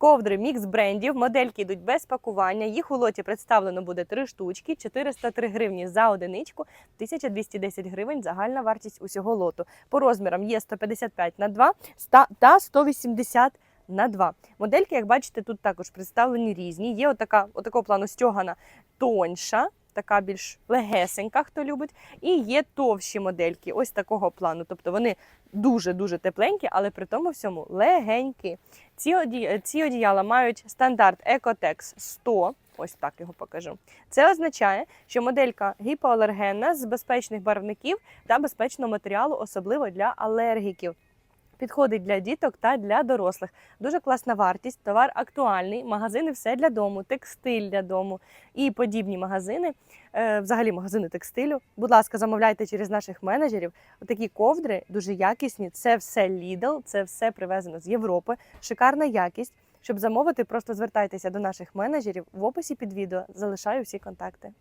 Ковдри мікс брендів, модельки йдуть без пакування. Їх у лоті представлено буде три штучки, 403 гривні за одиничку, 1210 гривень загальна вартість усього лоту. По розмірам є 155 на 2 ста- та 180 на 2. Модельки, як бачите, тут також представлені різні. Є отака, отакого плану стьогана тоньша, така більш легесенька, хто любить. І є товщі модельки, ось такого плану. Тобто вони дуже-дуже тепленькі, але при тому всьому легенькі. Ці, оді... Ці одіяла мають стандарт Ecotex 100. Ось так його покажу. Це означає, що моделька гіпоалергенна з безпечних барвників та безпечного матеріалу, особливо для алергіків. Підходить для діток та для дорослих. Дуже класна вартість, товар актуальний, магазини все для дому, текстиль для дому і подібні магазини, е, взагалі магазини текстилю. Будь ласка, замовляйте через наших менеджерів. Отакі ковдри дуже якісні. Це все Lidl, це все привезено з Європи. Шикарна якість. Щоб замовити, просто звертайтеся до наших менеджерів в описі під відео. Залишаю всі контакти.